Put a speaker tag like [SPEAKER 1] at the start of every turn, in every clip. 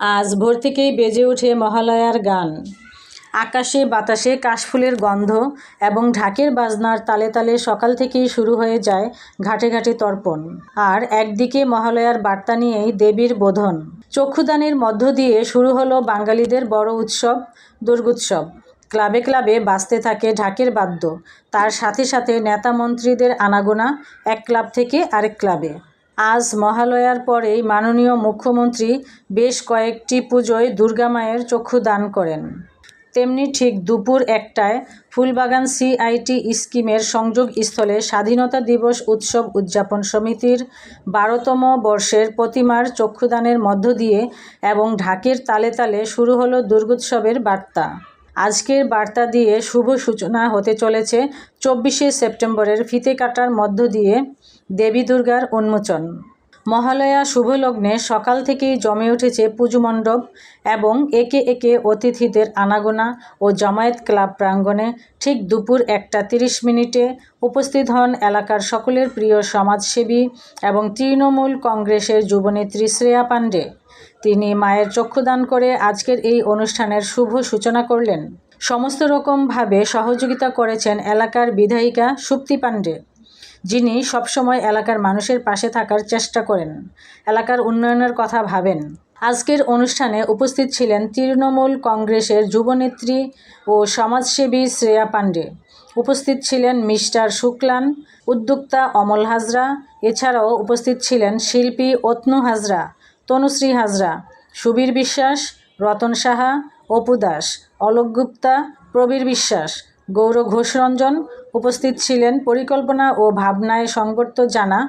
[SPEAKER 1] আজ ভোর থেকেই বেজে ওঠে মহালয়ার গান। আকাশে বাতাসে কাশফুলের গন্ধ এবং ঢাকের বাজনার তালে তালে সকাল থেকেই শুরু হয়ে যায় ঘাটে ঘাটে তর্পণ। আর একদিকে মহালয়ার বার্তা নিয়েই দেবীর বোধন। চক্ষুদানের মধ্য দিয়ে শুরু হলো বাঙালিদের বড় উৎসব, দুর্গোৎসব। ক্লাবে ক্লাবে বাজতে থাকে ঢাকের বাদ্য। তার সাথে সাথে নেতা মন্ত্রীদের আনাগোনা, এক ক্লাব থেকে আরেক ক্লাবে। আজ মহালয়ার পরেই মাননীয় মুখ্যমন্ত্রী বেশ কয়েকটি পুজোয় দুর্গা মায়ের চক্ষু দান করেন। তেমনি ঠিক দুপুর একটায় ফুলবাগান সিআইটি স্কিমের সংযোগ স্থলে স্বাধীনতা দিবস উৎসব উদযাপন সমিতির বারোতম বর্ষের প্রতিমার চক্ষুদানের মধ্য দিয়ে এবং ঢাকের তালে তালে শুরু হলো দুর্গোৎসবের বার্তা। আজকের বার্তা দিয়ে শুভ সূচনা হতে চলেছে চব্বিশে সেপ্টেম্বরের ফিতে কাটার মধ্য দিয়ে দেবী দুর্গার উন্মোচন। মহালয়া শুভলগ্নে সকাল থেকেই জমে উঠেছে পুজো মণ্ডপ এবং একে একে অতিথিদের আনাগোনা ও জামায়াত ক্লাব প্রাঙ্গণে ঠিক দুপুর একটা তিরিশ মিনিটে উপস্থিত হন এলাকার সকলের প্রিয় সমাজসেবী এবং তৃণমূল কংগ্রেসের যুবনেত্রী শ্রেয়া পাণ্ডে। তিনি মায়ের চক্ষুদান করে আজকের এই অনুষ্ঠানের শুভ সূচনা করলেন। সমস্ত রকমভাবে সহযোগিতা করেছেন এলাকার বিধায়িকা সুপ্তি পাণ্ডে। যিনি সবসময় এলাকার মানুষের পাশে থাকার চেষ্টা করেন, এলাকার উন্নয়নের কথা ভাবেন। আজকের অনুষ্ঠানে উপস্থিত ছিলেন তৃণমূল কংগ্রেসের যুবনেত্রী ও সমাজসেবী শ্রেয়া পাণ্ডে। উপস্থিত ছিলেন মিস্টার শুক্লান, উদ্যোক্তা অমল হাজরা, এছাড়াও উপস্থিত ছিলেন শিল্পী অতনু হাজরা, তনুশ্রী হাজরা, সুবীর বিশ্বাস, রতন সাহা, অপু দাস, অলোক গুপ্তা, প্রবীর বিশ্বাস গৌর ঘোষরঞ্জন উপস্থিত ছিলেন পরিকল্পনা ও ভাবনায় সংবর্ত জানা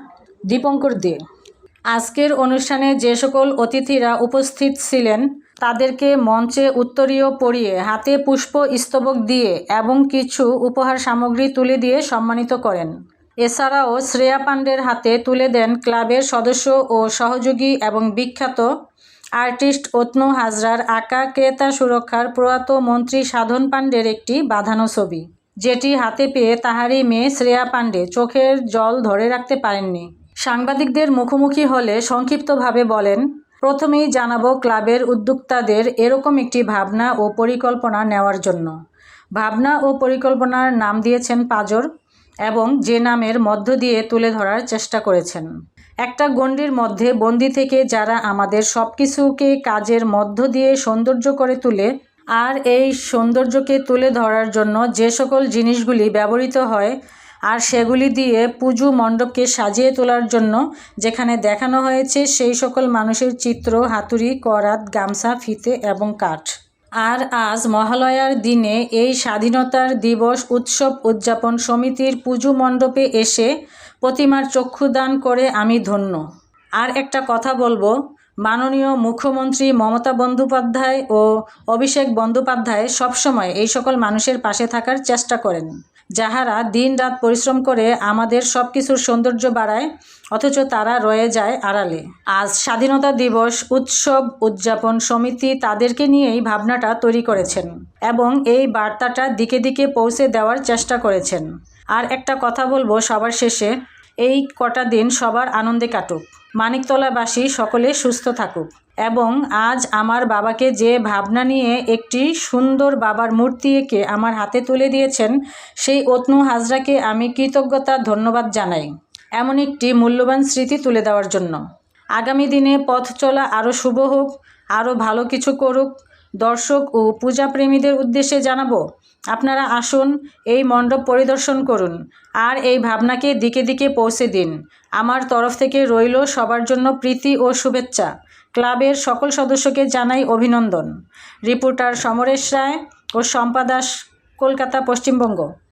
[SPEAKER 1] দীপঙ্কর দে। আজকের অনুষ্ঠানে যে সকল অতিথিরা উপস্থিত ছিলেন, তাদেরকে মঞ্চে উত্তরীয় পরিয়ে হাতে পুষ্প স্তবক দিয়ে এবং কিছু উপহার সামগ্রী তুলে দিয়ে সম্মানিত করেন। এছাড়াও শ্রেয়া পাণ্ডের হাতে তুলে দেন ক্লাবের সদস্য ও সহযোগী এবং বিখ্যাত আর্টিস্ট অতনু হাজরার আঁকা ক্রেতা সুরক্ষার প্রয়াত মন্ত্রী সাধন পাণ্ডের একটি বাঁধানো ছবি, যেটি হাতে পেয়ে তাহারই মেয়ে শ্রেয়া পাণ্ডে চোখের জল ধরে রাখতে পারেননি। সাংবাদিকদের মুখোমুখি হলে সংক্ষিপ্তভাবে বলেন, প্রথমেই জানাব ক্লাবের উদ্যোক্তাদের এরকম একটি ভাবনা ও পরিকল্পনা নেওয়ার জন্য। ভাবনা ও পরিকল্পনার নাম দিয়েছেন পাজর এবং যে নামের মধ্য দিয়ে তুলে ধরার চেষ্টা করেছেন। একটা গণ্ডির মধ্যে বন্দি থেকে যারা আমাদের সব কিছুকে কাজের মধ্য দিয়ে সৌন্দর্য করে তুলে, আর এই সৌন্দর্যকে তুলে ধরার জন্য যে সকল জিনিসগুলি ব্যবহৃত হয়, আর সেগুলি দিয়ে পুজো মণ্ডপকে সাজিয়ে তোলার জন্য যেখানে দেখানো হয়েছে সেই সকল মানুষের চিত্র, হাতুড়ি, করাত, গামছা, ফিতে এবং কাঠ। আর আজ মহালয়ার দিনে এই স্বাধীনতার দিবস উৎসব উদযাপন সমিতির পুজো মণ্ডপে এসে প্রতিমার চক্ষুদান করে আমি ধন্য। আর একটা কথা বলব, মাননীয় মুখ্যমন্ত্রী মমতা বন্দ্যোপাধ্যায় ও অভিষেক বন্দ্যোপাধ্যায় সবসময় এই সকল মানুষের পাশে থাকার চেষ্টা করেন। যাহারা দিন রাত পরিশ্রম করে আমাদের সব কিছুর সৌন্দর্য বাড়ায়, অথচ তারা রয়ে যায় আড়ালে। আজ স্বাধীনতা দিবস, উৎসব, উদযাপন সমিতি তাদেরকে নিয়েই ভাবনাটা তৈরি করেছেন এবং এই বার্তাটা দিকে দিকে পৌঁছে দেওয়ার চেষ্টা করেছেন। আর একটা কথা বলব সবার শেষে, এই কটা দিন সবার আনন্দে কাটুক। মানিকতলাবাসী সকলে সুস্থ থাকুক। এবং আজ আমার বাবাকে যে ভাবনা নিয়ে একটি সুন্দর বাবার মূর্তি এঁকে আমার হাতে তুলে দিয়েছেন, সেই অতনু হাজরাকে আমি কৃতজ্ঞতা, ধন্যবাদ জানাই। এমন একটি মূল্যবান স্মৃতি তুলে দেওয়ার জন্য। আগামী দিনে পথ চলা আরও শুভ হোক আরও ভালো কিছু করুক, দর্শক ও পূজাপ্রেমীদের উদ্দেশ্যে জানাব আপনারা আসুন, এই মণ্ডপ পরিদর্শন করুন, আর এই ভাবনাকে দিকে দিকে পৌঁছে দিন। আমার তরফ থেকে রইল সবার জন্য প্রীতি ও শুভেচ্ছা। ক্লাবের সকল সদস্যকে জানাই অভিনন্দন। রিপোর্টার সমরেশ রায় ও শম্পা দাস কলকাতা পশ্চিমবঙ্গ।